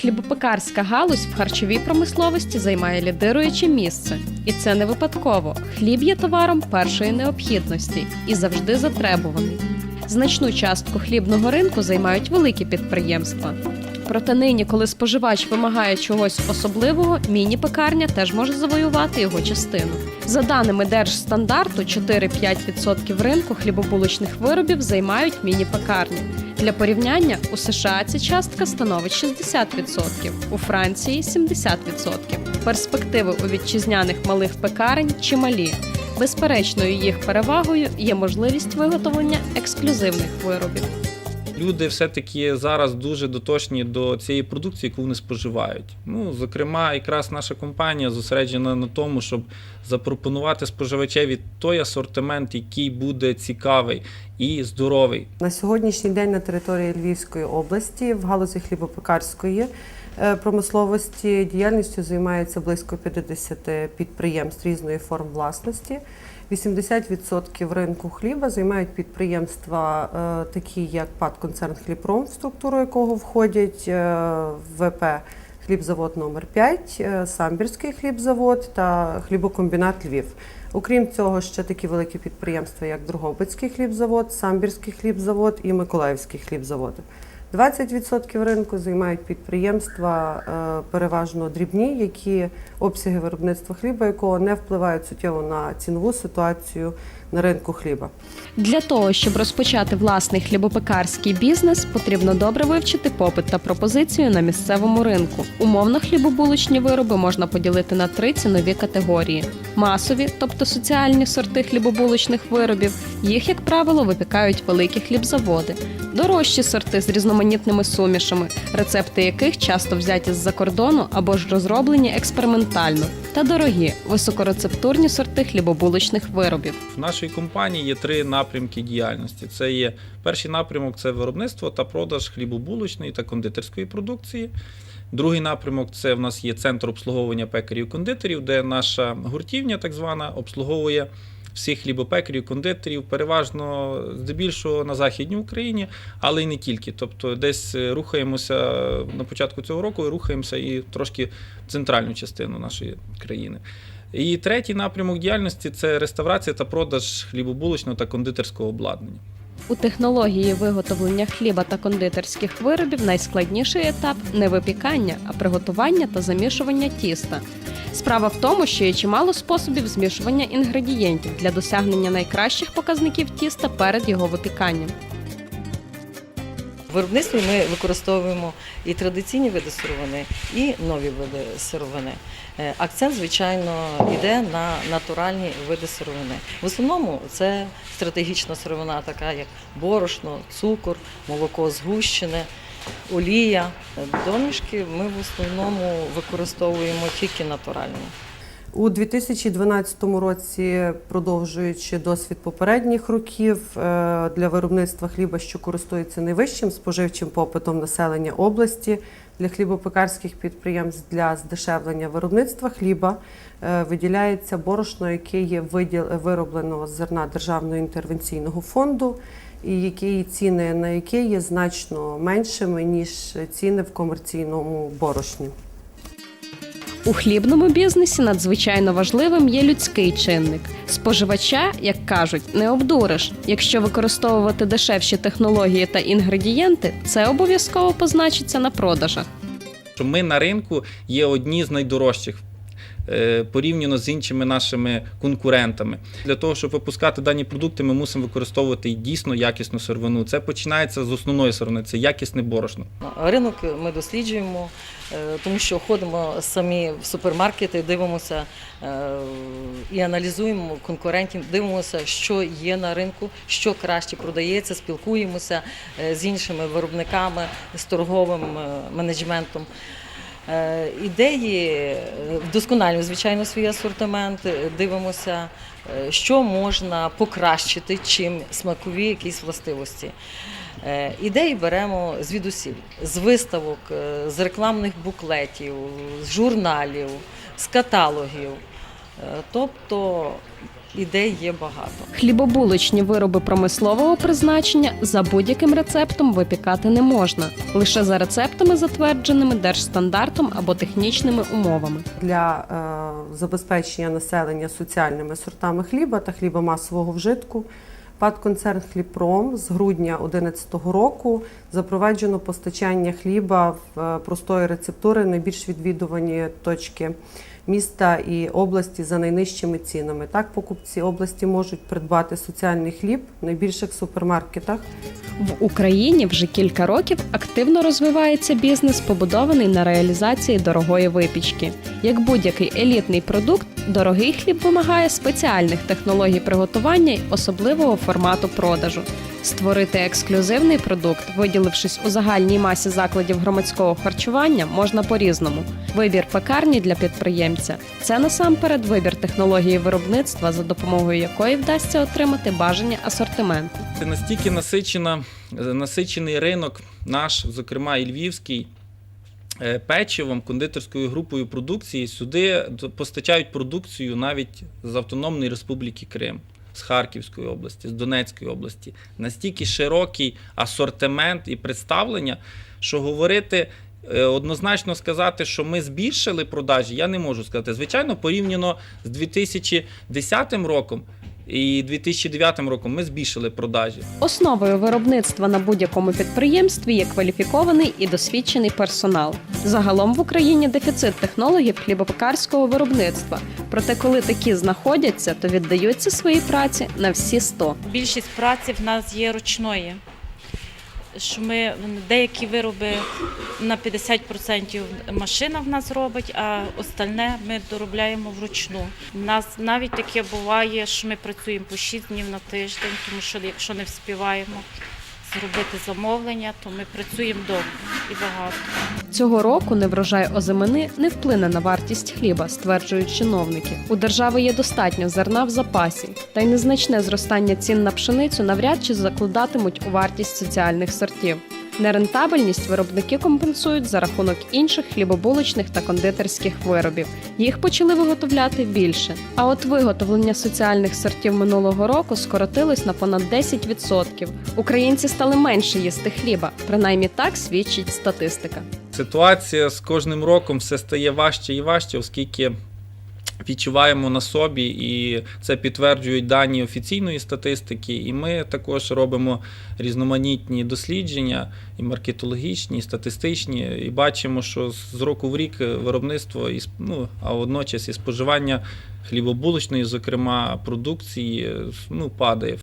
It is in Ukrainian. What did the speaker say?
Хлібопекарська галузь в харчовій промисловості займає лідируюче місце, і це не випадково. Хліб є товаром першої необхідності і завжди затребуваний. Значну частку хлібного ринку займають великі підприємства. Проте нині, коли споживач вимагає чогось особливого, міні-пекарня теж може завоювати його частину. За даними Держстандарту, 4-5% ринку хлібобулочних виробів займають міні-пекарні. Для порівняння у США ця частка становить 60%, у Франції 70%. Перспективи у вітчизняних малих пекарень чималі. Безперечною їх перевагою є можливість виготовлення ексклюзивних виробів. Люди все-таки зараз дуже дотошні до цієї продукції, яку вони споживають. Ну, зокрема, якраз наша компанія зосереджена на тому, щоб запропонувати споживачеві той асортимент, який буде цікавий і здоровий. На сьогоднішній день на території Львівської області в галузі хлібопекарської е, промисловості діяльністю займається близько 50 підприємств різної форм власності. 80% ринку хліба займають підприємства, е, такі як ПАД концерн Хлібпром, в структуру якого входять е, ВП хлібзавод номер 5 е, Самбірський хлібзавод та хлібокомбінат Львів. Окрім цього, ще такі великі підприємства, як Другобицький хлібзавод, Самбірський хлібзавод і Миколаївський хлібзавод. 20% ринку займають підприємства е, переважно дрібні, які обсяги виробництва хліба, якого не впливають суттєво на цінову ситуацію на ринку хліба. Для того, щоб розпочати власний хлібопекарський бізнес, потрібно добре вивчити попит та пропозицію на місцевому ринку. Умовно хлібобулочні вироби можна поділити на три цінові категорії: масові, тобто соціальні сорти хлібобулочних виробів. Їх, як правило, випікають великі хлібзаводи, дорожчі сорти з різноманітними сумішами, рецепти яких часто взяті з-за кордону або ж розроблені експериментально, та дорогі високорецептурні сорти хлібобулочних виробів. В нашій компанії є три напрямки діяльності. Це є перший напрямок це виробництво та продаж хлібобулочної та кондитерської продукції. Другий напрямок це в нас є центр обслуговування пекарів кондитерів, де наша гуртівня, так звана, обслуговує всіх хлібопекарів, кондитерів, переважно здебільшого на Західній Україні, але й не тільки. Тобто десь рухаємося на початку цього року, рухаємося і трошки в центральну частину нашої країни. І третій напрямок діяльності це реставрація та продаж хлібобулочного та кондитерського обладнання. У технології виготовлення хліба та кондитерських виробів найскладніший етап не випікання, а приготування та замішування тіста. Справа в тому, що є чимало способів змішування інгредієнтів для досягнення найкращих показників тіста перед його випіканням. В виробництві ми використовуємо і традиційні види сировини, і нові види сировини. Е, Акцент, звичайно, йде на натуральні види сировини. В основному це стратегічна сировина, така як борошно, цукор, молоко згущене, олія. Домішки ми в основному використовуємо тільки натуральні. У 2012 році, продовжуючи досвід попередніх років е, для виробництва хліба, що користується найвищим споживчим попитом населення області для хлібопекарських підприємств для здешевлення виробництва хліба, е, виділяється борошно, яке є вироблено з зерна Державного інтервенційного фонду, і які ціни на яке є значно меншими ніж ціни в комерційному борошні. У хлібному бізнесі надзвичайно важливим є людський чинник. Споживача, як кажуть, не обдуриш. Якщо використовувати дешевші технології та інгредієнти, це обов'язково позначиться на продажах. Що ми на ринку є одні з найдорожчих. Е, Порівняно з іншими нашими конкурентами. Для того, щоб випускати дані продукти, ми мусимо використовувати дійсно якісну сировину. Це починається з основної сировини, це якісне борошно. Ринок ми досліджуємо, е, тому що ходимо самі в супермаркети, дивимося е, і аналізуємо конкурентів, дивимося, що є на ринку, що краще продається, спілкуємося з іншими виробниками, з торговим менеджментом. Е, Ідеї е, вдосконалюємо, звичайно, свій асортимент, е, дивимося, що можна покращити, чим смакові якісь властивості. Ідеї беремо звідусіль, з виставок, з рекламних буклетів, з журналів, з каталогів. Тобто ідей є багато. Хлібобулочні вироби промислового призначення за будь-яким рецептом випікати не можна, лише за рецептами, затвердженими держстандартом або технічними умовами. для е, забезпечення населення соціальними сортами хліба та хліба масового вжитку. ПАД концерн Хлібпром з грудня 2011 року запроваджено постачання хліба в е, простої рецептури найбільш відвідувані точки міста і області за найнижчими цінами. Так, покупці області можуть придбати соціальний хліб в найбільших супермаркетах В Україні вже кілька років активно розвивається бізнес, побудований на реалізації дорогої випічки. Як будь-який елітний продукт, дорогий хліб вимагає спеціальних технологій приготування й особливого формату продажу. Створити ексклюзивний продукт, виділившись у загальній масі закладів громадського харчування, можна по-різному. Вибір пекарні для підприємця це насамперед вибір технології виробництва, за допомогою якої вдасться отримати бажаний асортимент. Це настільки насичена, насичений ринок наш, зокрема і львівський, печивом, кондитерською групою продукції. Сюди постачають продукцію навіть з Автономної Республіки Крим, з Харківської області, з Донецької області. Настільки широкий асортимент і представлення, що говорити. е, Однозначно сказати, що ми збільшили продажі, я не можу сказати. Звичайно, порівняно з 2010 роком і 2009 роком ми збільшили продажі. Основою виробництва на будь-якому підприємстві є кваліфікований і досвідчений персонал. Загалом в Україні дефіцит технологів хлібопекарського виробництва. Проте, коли такі знаходяться, то віддаються своїй праці на всі 100. Більшість праці в нас є ручної. Що ми деякі вироби на 50% машина в нас робить, а остальне ми доробляємо вручну. У нас навіть таке буває, що ми працюємо по 6 днів на тиждень, тому що якщо не вспіваємо зробити замовлення, то ми працюємо довго і багато. Цього року неврожай озимини не вплине на вартість хліба, стверджують чиновники. У держави є достатньо зерна в запасі, та й незначне зростання цін на пшеницю навряд чи закладатимуть у вартість соціальних сортів. Нерентабельність виробники компенсують за рахунок інших хлібобулочних та кондитерських виробів. Їх почали виготовляти більше. А от виготовлення соціальних сортів минулого року скоротилось на понад 10%. Українці стали менше їсти хліба, принаймні так свідчить статистика. Ситуація з кожним роком все стає важче і важче, оскільки відчуваємо на собі, і це підтверджують дані офіційної статистики. І ми також робимо різноманітні дослідження, і маркетологічні, і статистичні, і бачимо, що з року в рік виробництво і ну, а водночас і споживання хлібобулочної, зокрема продукції, ну падає.